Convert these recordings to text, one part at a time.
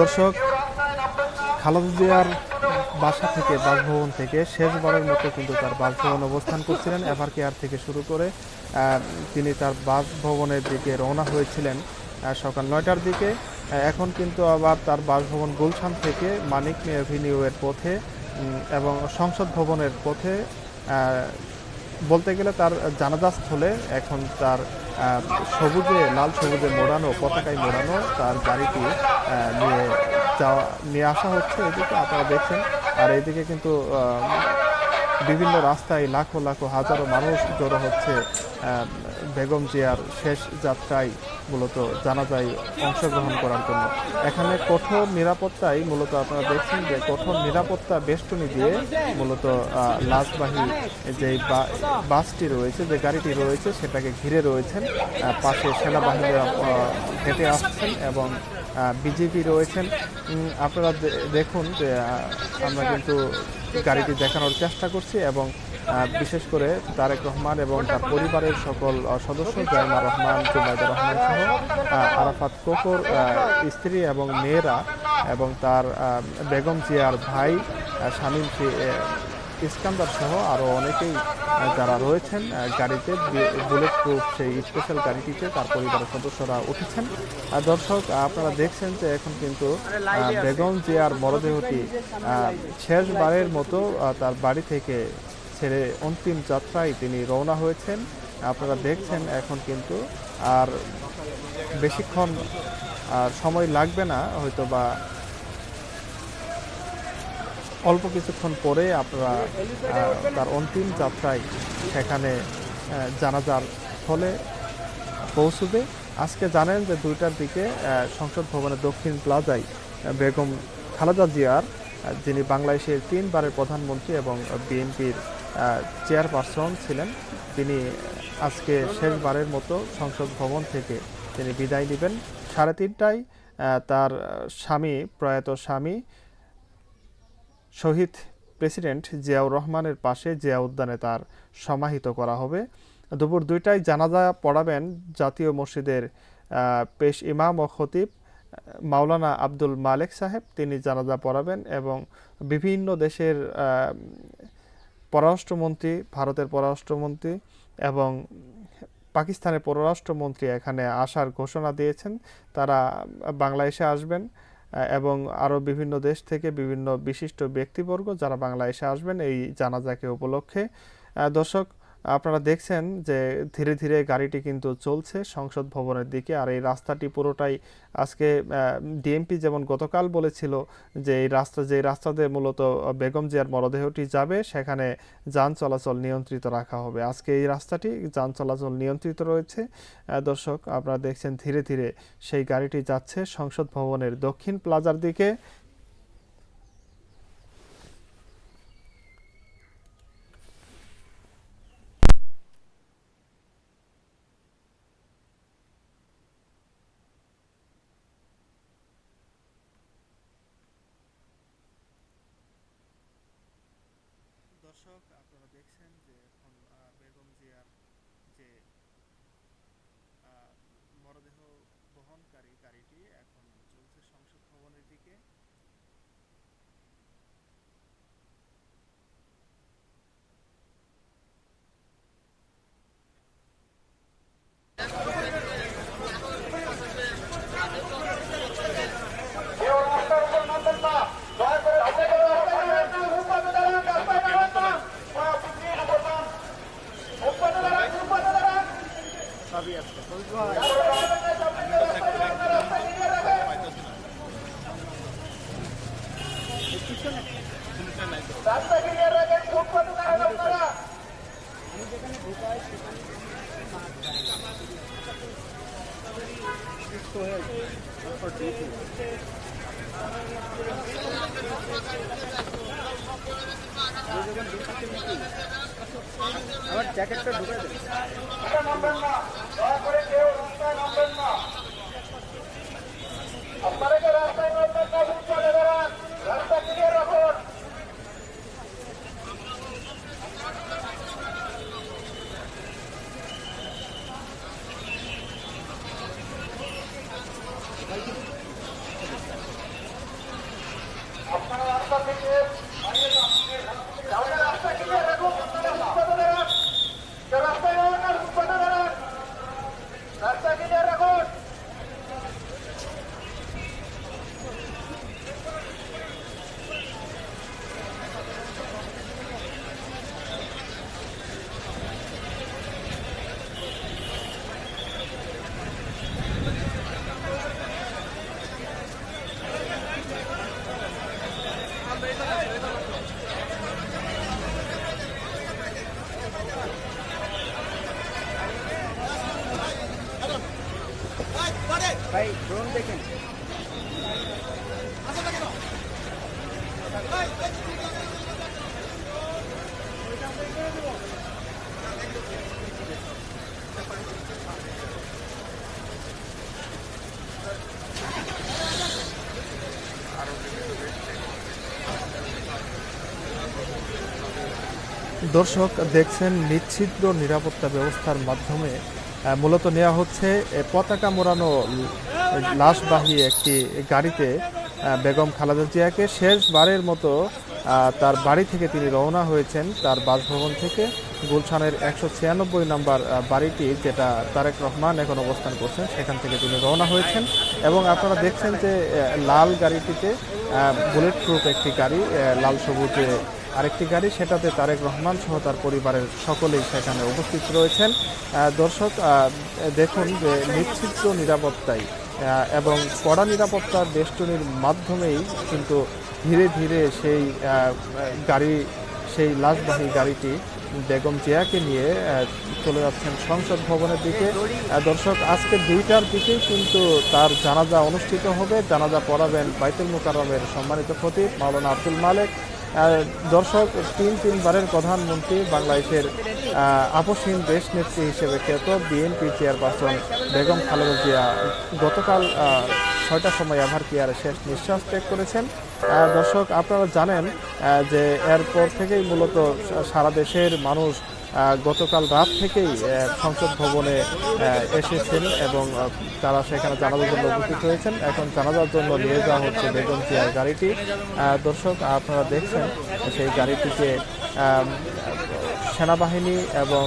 দর্শক, খালেদা জিয়ার বাসা থেকে, বাসভবন থেকে শেষবারের মতো কিন্তু তার বাসভবন অবস্থান করছিলেন। এভার কেয়ার থেকে শুরু করে তিনি তার বাসভবনের দিকে রওনা হয়েছিলেন সকাল নয়টার দিকে। এখন কিন্তু আবার তার বাসভবন গুলশান থেকে মানিক মে অ্যাভিনিউ পথে এবং সংসদ ভবনের পথে বলতে গেলে তার জানাজা স্থলে এখন তার সবুজে, লাল সবুজে মোড়ানো, পতাকায় মোড়ানো তার গাড়িটি নিয়ে যাওয়া, নিয়ে আসা হচ্ছে। এদিকে আপনারা দেখছেন, আর এদিকে কিন্তু বিভিন্ন রাস্তায় লাখো লাখো, হাজারো মানুষ জড়ো হচ্ছে বেগম জিয়ার শেষ যাত্রায় মূলত জানাজায় অংশগ্রহণ করার জন্য। এখানে কঠোর নিরাপত্তায় মূলত আপনারা দেখছেন যে কঠোর নিরাপত্তা বেষ্টনী দিয়ে মূলত লাশবাহী যে বাসটি রয়েছে, যে গাড়িটি রয়েছে, সেটাকে ঘিরে রয়েছেন। পাশে সেনাবাহিনীরা হেঁটে আসছেন এবং বিজেপি রয়েছেন। আপনারা দেখুন যে আমরা কিন্তু গাড়িটি দেখানোর চেষ্টা করছি এবং বিশেষ করে তারেক রহমান এবং তার পরিবারের সকল সদস্য জাইমা রহমান, জুবাইদা রহমান সহ আরাফাত কোকর স্ত্রী এবং মেয়েরা এবং তার বেগম জিয়ার ভাই শামীম ইস্কান্দার সহ আরও অনেকেই যারা রয়েছেন গাড়িতে বুলেট প্রুফ সেই স্পেশাল গাড়িটিতে তার পরিবারের সদস্যরা উঠেছেন। দর্শক, আপনারা দেখছেন যে এখন কিন্তু বেগম জিয়ার মরদেহটি শেষবারের মতো তার বাড়ি থেকে ছেড়ে অন্তিম যাত্রায় তিনি রওনা হয়েছেন। আপনারা দেখছেন এখন কিন্তু আর বেশিক্ষণ আর সময় লাগবে না হয়তো বা অল্প কিছুক্ষণ পরে আপনারা তার অন্তিম যাত্রায় সেখানে জানাজার ফলে পৌঁছবে। আজকে জানেন যে দুইটার দিকে সংসদ ভবনের দক্ষিণ প্লাজায় বেগম খালেদা জিয়ার, যিনি বাংলাদেশের তিনবারের প্রধানমন্ত্রী এবং বিএনপির চেয়ারপারসন ছিলেন। তিনি আজকে শেষবারের মতো সংসদ ভবন থেকে তিনি বিদায় নেবেন। সাড়ে তিনটায় তার স্বামী, প্রয়াত স্বামী, শহীদ প্রেসিডেন্ট জিয়াউর রহমানের পাশে জিয়া উদ্যানে তার সমাহিত করা হবে। দুপুর দুইটায় জানাজা পড়াবেন জাতীয় মসজিদের পেশ ইমাম ও খতিব মাওলানা আব্দুল মালেক সাহেব। তিনি জানাজা পড়াবেন এবং বিভিন্ন দেশের পররাষ্ট্রমন্ত্রী, ভারতের পররাষ্ট্রমন্ত্রী এবং পাকিস্তানের পররাষ্ট্রমন্ত্রী এখানে আসার ঘোষণা দিয়েছেন। তারা বাংলাদেশে আসবেন, এবং আরও বিভিন্ন দেশ থেকে বিভিন্ন বিশিষ্ট ব্যক্তিবর্গ যারা বাংলাদেশে আসবেন এই জানাজাকে উপলক্ষে। দর্শক আপনারা দেখছেন যে ধীরে ধীরে গাড়িটি কিন্তু চলছে সংসদ ভবনের দিকে আর এই রাস্তাটি পুরোটাই আজকে ডিএমপি যেমন গতকাল বলেছিল যে এই রাস্তা, যে রাস্তাতে মূলত বেগম জিয়ার মরদেহটি যাবে, সেখানে যান চলাচল নিয়ন্ত্রিত রাখা হবে। আজকে এই রাস্তাটি যান চলাচল নিয়ন্ত্রিত রয়েছে। দর্শক, আপনারা দেখছেন ধীরে ধীরে সেই গাড়িটি যাচ্ছে সংসদ ভবনের দক্ষিণ প্লাজার দিকে দর্শক আপনারা দেখছেন যে এখন আহ, বেগম জিয়ার যে আহ, মরদেহ বহনকারী গাড়িটি এখন চলছে সংসদ ভবনের দিকে। দর্শক দেখছেন নিচ্ছিদ্র নিরাপত্তা ব্যবস্থার মাধ্যমে মূলত নেওয়া হচ্ছে পতাকা মোড়ানো লাশবাহী একটি গাড়িতে বেগম খালেদা জিয়াকে শেষবারের মতো তার বাড়ি থেকে তিনি রওনা হয়েছেন। তার বাসভবন থেকে গুলশানের একশো ছিয়ানব্বই নম্বর বাড়িটি যেটা তারেক রহমান এখন অবস্থান করছেন, সেখান থেকে তিনি রওনা হয়েছেন। এবং আপনারা দেখছেন যে লাল গাড়িটিতে বুলেট প্রুফ একটি গাড়ি লাল সবুজে আরেকটি গাড়ি, সেটাতে তারেক রহমান সহ তার পরিবারের সকলেই সেখানে উপস্থিত রয়েছেন। দর্শক দেখুন যে নিশ্চিত নিরাপত্তায় এবং কড়া নিরাপত্তার বেষ্টনীর মাধ্যমেই কিন্তু ধীরে ধীরে সেই গাড়ি, সেই লাশবাহী গাড়িটি বেগম জিয়াকে নিয়ে চলে যাচ্ছেন সংসদ ভবনের দিকে। দর্শক, আজকে দুইটার দিকেই কিন্তু তার জানাজা অনুষ্ঠিত হবে। জানাজা পড়াবেন বাইতুল মুকাররমের সম্মানিত খতিব মাওলানা আব্দুল মালেক দর্শক, তিন তিনবারের প্রধানমন্ত্রী বাংলাদেশের আপসহীন দেশ নেত্রী হিসেবে খ্যাত বিএনপি চেয়ারপারসন বেগম খালেদা জিয়া গতকাল ছয়টার সময় আভার কেয়ারে শেষ নিঃশ্বাস ত্যাগ করেছেন। দর্শক, আপনারা জানেন যে এরপর থেকেই মূলত সারা দেশের মানুষ গতকাল রাত থেকেই সংসদ ভবনে এসেছেন এবং তারা সেখানে জানাজার জন্য উপস্থিত হয়েছেন। এখন জানাজার জন্য নিয়ে যাওয়া হচ্ছে বেগম জিয়ার গাড়িটি। দর্শক, আপনারা দেখছেন সেই গাড়িটিকে সেনাবাহিনী এবং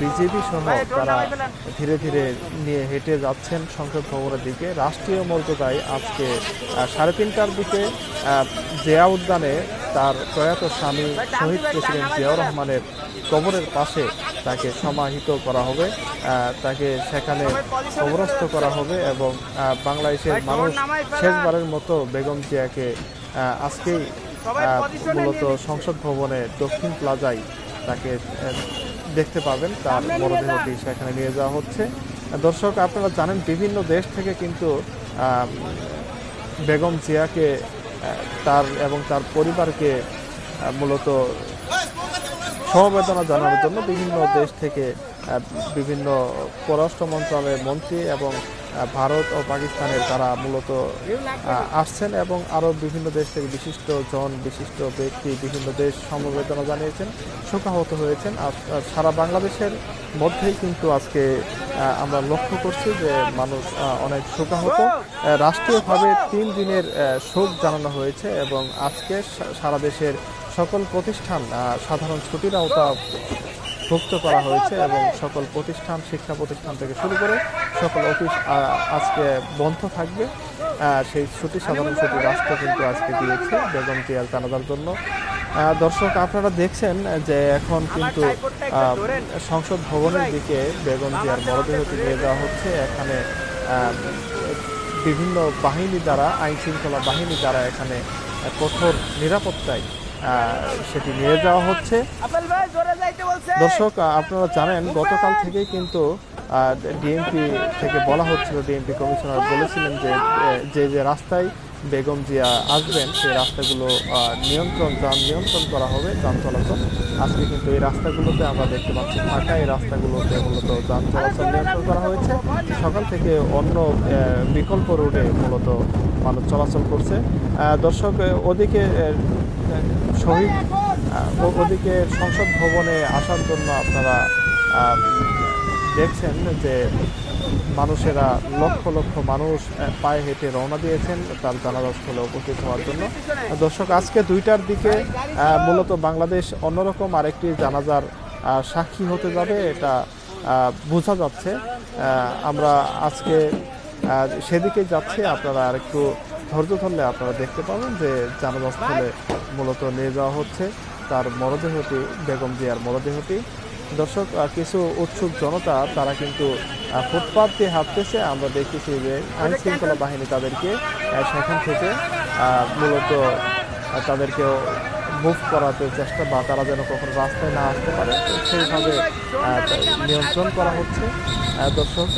বিজেপি সহ তারা ধীরে ধীরে নিয়ে হেঁটে যাচ্ছেন সংসদ ভবনের দিকে। রাষ্ট্রীয় মর্যাদায় আজকে সাড়ে তিনটার দিকে জেয়া উদ্যানে তার প্রয়াত স্বামী শহীদ প্রেসিডেন্ট জিয়াউর রহমানের কবরের পাশে তাকে সমাহিত করা হবে তাকে সেখানে কবরস্থ করা হবে এবং বাংলাদেশের মানুষ শেষবারের মতো বেগম জিয়াকে আজকেই মূলত সংসদ ভবনে দক্ষিণ প্লাজায় তাকে দেখতে পাবেন। তার মরদেহটি সেখানে নিয়ে যাওয়া হচ্ছে। দর্শক আপনারা জানেন বিভিন্ন দেশ থেকে কিন্তু বেগম জিয়াকে তার এবং তার পরিবারকে মূলত সমবেদনা জানানোর জন্য বিভিন্ন দেশ থেকে বিভিন্ন পররাষ্ট্র মন্ত্রণালয়ের মন্ত্রী এবং ভারত ও পাকিস্তানের তারা মূলত আসছেন এবং আরও বিভিন্ন দেশ থেকে বিশিষ্ট জন বিশিষ্ট ব্যক্তি বিভিন্ন দেশ সমবেদনা জানিয়েছেন, শোকাহত হয়েছেন। আর সারা বাংলাদেশের মধ্যেই কিন্তু আজকে আমরা লক্ষ্য করছি যে মানুষ অনেক শোকাহত। রাষ্ট্রীয়ভাবে তিন দিনের শোক জানানো হয়েছে এবং আজকে সারা দেশের সকল প্রতিষ্ঠান সাধারণ ছুটির আওতা ভুক্ত করা হয়েছে এবং সকল প্রতিষ্ঠান, শিক্ষা প্রতিষ্ঠান থেকে শুরু করে সকল অফিস আজকে বন্ধ থাকবে। সেই ছুটি, সাধারণ ছুটি রাষ্ট্র কিন্তু আজকে দিয়েছে বেগম জিয়ার জানাজার জন্য। দর্শক, আপনারা দেখছেন যে এখন কিন্তু সংসদ ভবনের দিকে বেগম জিয়ার মরদেহটি নিয়ে যাওয়া হচ্ছে। এখানে বিভিন্ন বাহিনী দ্বারা আইন শৃঙ্খলা বাহিনী দ্বারা এখানে কঠোর নিরাপত্তায় সেটি নিয়ে যাওয়া হচ্ছে। দর্শক আপনারা জানেন, গতকাল থেকেই কিন্তু ডিএমপি থেকে বলা হচ্ছিল ডিএমপি কমিশনার বলেছিলেন যে যে যে রাস্তায় বেগম জিয়া আসবেন, সেই রাস্তাগুলো নিয়ন্ত্রণ, যান নিয়ন্ত্রণ করা হবে, যান চলাচল। আজকে কিন্তু এই রাস্তাগুলোতে আমরা দেখতে পাচ্ছি, ফাঁকা এই রাস্তাগুলোতে মূলত যান চলাচল নিয়ন্ত্রণ করা হয়েছে। সকাল থেকে অন্য বিকল্প রুটে মূলত মানুষ চলাচল করছে। দর্শক ওদিকে শহীদ ওদিকে সংসদ ভবনে আসার জন্য আপনারা দেখছেন যে মানুষেরা লক্ষ লক্ষ মানুষ পায়ে হেঁটে রওনা দিয়েছেন, তার জানাজাস্থলে উপস্থিত হওয়ার জন্য। দর্শক, আজকে দুইটার দিকে মূলত বাংলাদেশ অন্যরকম আরেকটি জানাজার সাক্ষী হতে যাবে, এটা বোঝা যাচ্ছে। আমরা আজকে সেদিকে যাচ্ছি, আপনারা আর একটু ধৈর্য ধরলে আপনারা দেখতে পাবেন যে জানাজাস্থলে মূলত নিয়ে যাওয়া হচ্ছে তার মরদেহটি বেগম জিয়ার মরদেহটি। দর্শক কিছু উৎসুক জনতা তারা কিন্তু আহ, ফুটপাত দিয়ে হাঁটতেছে। আমরা দেখতেছি যে আইন শৃঙ্খলা বাহিনী তাদেরকে সেখান থেকে মূলত তাদেরকে মুভ করাতে চেষ্টা বা তারা যেন কখনো রাস্তায় না আসতে পারে সেইভাবে নিয়ন্ত্রণ করা হচ্ছে। দর্শক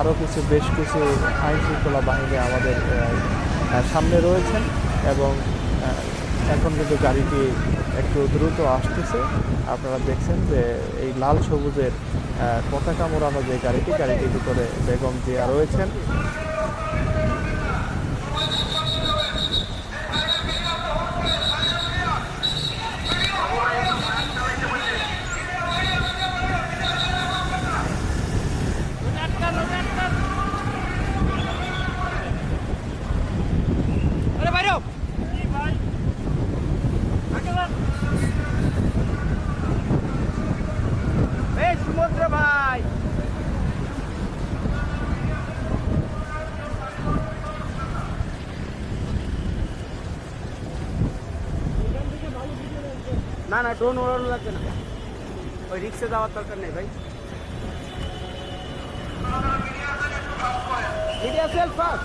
আরও কিছু বেশ কিছু আইন শৃঙ্খলা বাহিনী আমাদের সামনে রয়েছেন এবং এখন কিন্তু গাড়িটি একটু দ্রুত আসতেছে। আপনারা দেখছেন যে এই লাল সবুজের পতাকা মোড়ানো যে গাড়িটি গাড়িটির ভিতরে বেগম জিয়া রয়েছেন আরে বাইরে হও। এই সুমন্দ্র ভাই না না ড্রোন ওড়ানো লাগবে না। ওই রিক্সে যাওয়ার দরকার নেই ভাই। মিডিয়া সেল ফাস্ট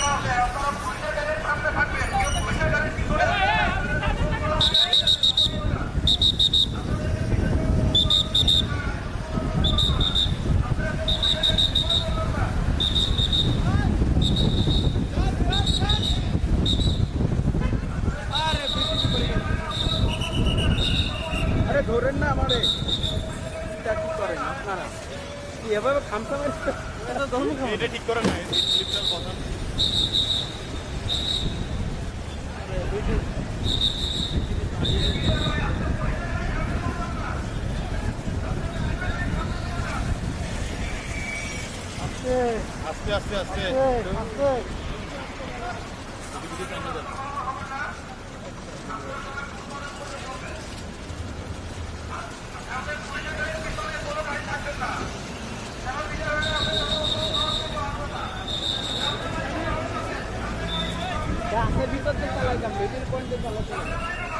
ধরেন না আমারে? এটা কি করেন আপনারা? কি এভাবে খামসা মেরে এটা ধরুন এটা ঠিক করে না স্লিপটার কথা। আস্তে আস্তে। আস্তে আস্তে গাছের ভিতর দিয়ে চালাইতাম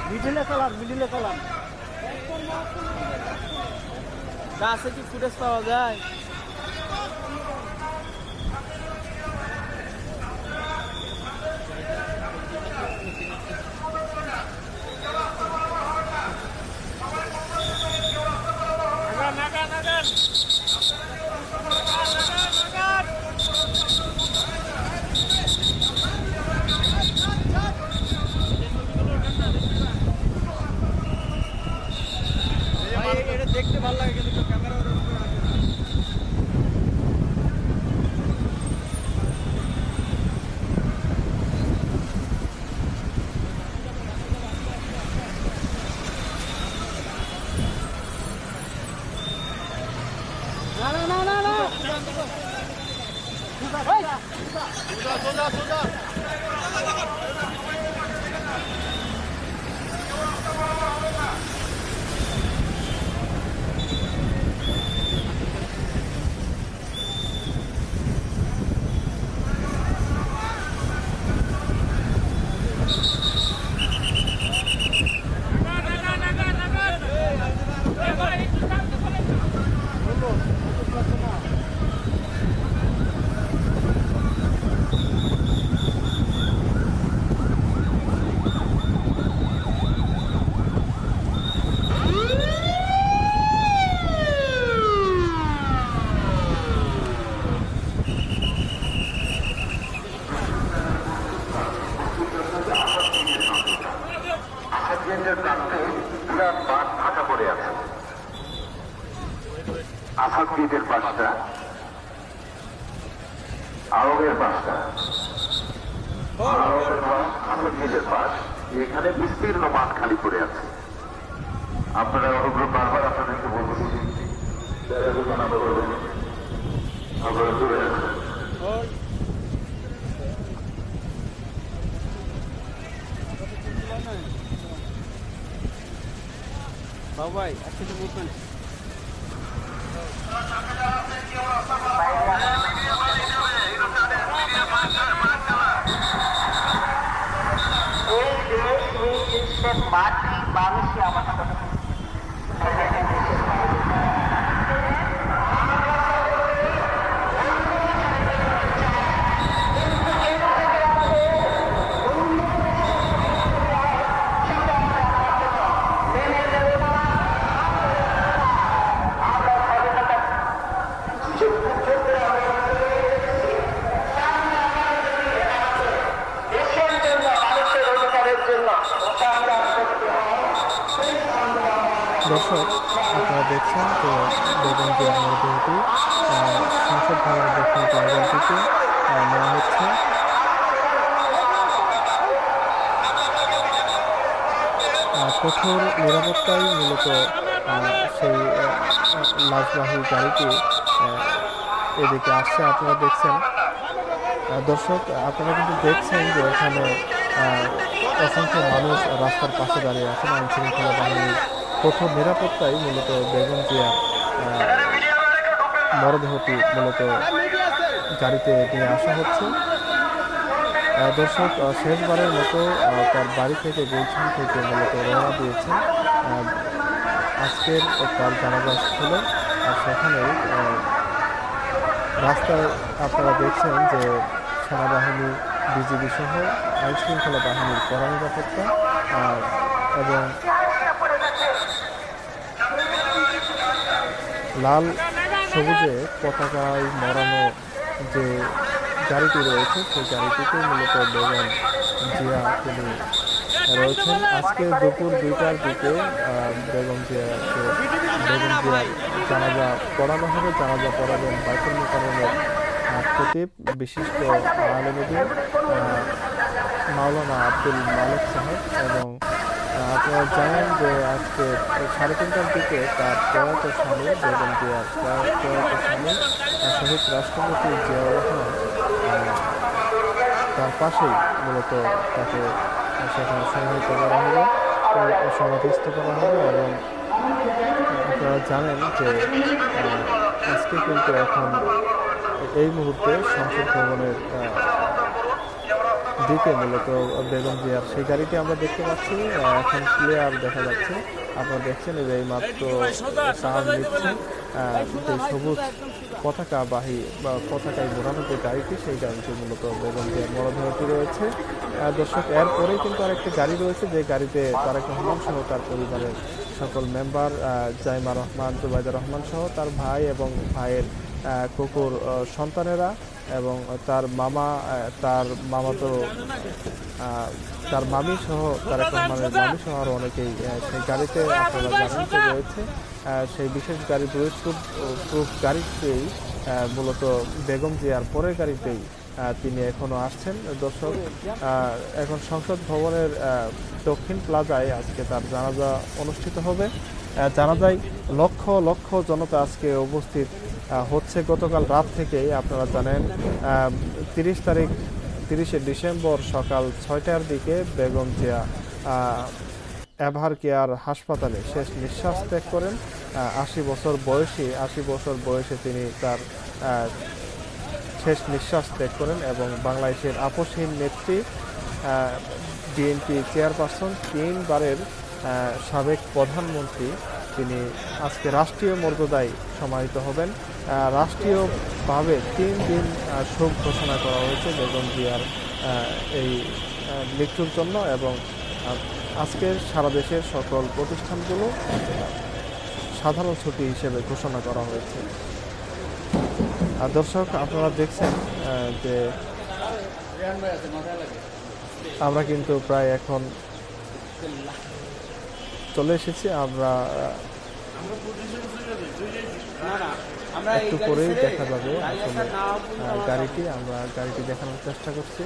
মিডিল চালাতাম মিডিলে চালাম গাছে কি ফুটেজ পাওয়া যায়? বাবাই একসাথে বলবেন এই দেশ এই দেশের মাটি মানুষই আমাদের দেশের জন্য মানুষের অধিকারের জন্য সংগ্রাম করতে হবে দর্শক আপনারা দেখছেন যে বেগম জিয়ার মরদেহটি আহ, সংসদ ভবনের দক্ষিণ নেওয়া হচ্ছে। কঠোর নিরাপত্তাই মূলত সেই লাশবাহী গাড়িটি এদিকে আসছে, আপনারা দেখছেন। দর্শক, আপনারা কিন্তু দেখছেন যে এখানে অসংখ্য মানুষ রাস্তার পাশে দাঁড়িয়ে আছেন। আইন শৃঙ্খলা বাহিনীর কঠোর নিরাপত্তাই মূলত বেগম জিয়ার মরদেহটি মূলত গাড়িতে নিয়ে আসা হচ্ছে। দর্শক শেষবারের মতো তার বাড়ি থেকে গুলশান থেকে মূলত রওনা দিয়েছে। আজকের তার জানাজা ছিল আর সেখানেই রাস্তায় আপনারা দেখছেন যে সেনাবাহিনী বিজিবি সহ আইন শৃঙ্খলা বাহিনীর কড়া নিরাপত্তা আহ, এবং লাল সবুজে পতাকায় মরানো যে গাড়িটি রয়েছে সেই গাড়িটিতে মূলত বেগম জিয়া তিনি রয়েছেন। আজকে দুপুর দুইটার দিকে বেগম জিয়াকে বেগম জিয়ার জানাজা পড়ানো হবে। জানাজা পড়াবেন বাইতুল মোকাররমের আহ, খতিব বিশিষ্ট আলমদিন মাওলানা আব্দুল মালিক সাহেব এবং আপনারা জানেন যে আজকে সাড়ে তিনটার দিকে তার প্রয়াত স্বামী বেগম জিয়ার প্রয়া- প্রয়াত স্বামী শহীদ রাষ্ট্রপতি জিয়াউর রহমান তার পাশেই মূলত তাকে সেখানে সমাহিত করা হবে সমাধিস্থ করা হবে এবং আপনারা জানেন যে আজকে কিন্তু এখন এই মুহূর্তে সংসদ ভবনের দিকে মূলত বেগম জিয়ার সেই গাড়িটি আমরা দেখতে পাচ্ছি। এখন ক্লিয়ার দেখা যাচ্ছে। আপনারা দেখছেন যে এই মাত্র টার্ন নিচ্ছে আহ, যে সবুজ পতাকা বাহী বা পতাকায় মোড়ানো যে গাড়িটি সেই গাড়িটি মূলত বেগম জিয়ার মরদেহটি রয়েছে। দর্শক এরপরেই কিন্তু আরেকটি গাড়ি রয়েছে যে গাড়িতে তারেক রহমান সহ তার পরিবারের সকল মেম্বার জাইমা রহমান, জুবাইদা রহমান সহ তার ভাই এবং ভাইয়ের কুকুর সন্তানেরা এবং তার মামা তার মামা তো তার মামি সহ, তারেক রহমানের মামি সহ আরও অনেকেই সেই গাড়িতে আপনারা জানেন রয়েছে। সেই বিশেষ গাড়ি বুলেট প্রুফ গাড়িতেই মূলত বেগম জিয়ার পরের গাড়িতেই তিনি এখনও আসছেন, দর্শক। এখন সংসদ ভবনের দক্ষিণ প্লাজায় আজকে তার জানাজা অনুষ্ঠিত হবে। জানাজায় লক্ষ লক্ষ জনতা আজকে উপস্থিত হচ্ছে। গতকাল রাত থেকেই আপনারা জানেন তিরিশ তারিখ, তিরিশে ডিসেম্বর সকাল ছয়টার দিকে বেগম জিয়া এভার কেয়ার হাসপাতালে শেষ নিঃশ্বাস ত্যাগ করেন। আশি বছর বয়সী, আশি বছর বয়সে তিনি তার শেষ নিঃশ্বাস ত্যাগ করেন এবং বাংলাদেশের আপসহীন নেত্রী বিএনপি চেয়ারপারসন, তিনবারের সাবেক প্রধানমন্ত্রী। তিনি আজকে রাষ্ট্রীয় মর্যাদায় সমাহিত হবেন। রাষ্ট্রীয়ভাবে তিন দিন শোক ঘোষণা করা হয়েছে বেগম জিয়ার এই মৃত্যুর জন্য এবং আজকে সারা দেশের সকল প্রতিষ্ঠানগুলো সাধারণ ছুটি হিসেবে ঘোষণা করা হয়েছে। আর দর্শক, আপনারা দেখছেন যে আমরা কিন্তু প্রায় এখন চলে এসেছি। আমরা একটু পরেই দেখা যাবে আসলে গাড়িটি, আমরা গাড়িটি দেখানোর চেষ্টা করছি।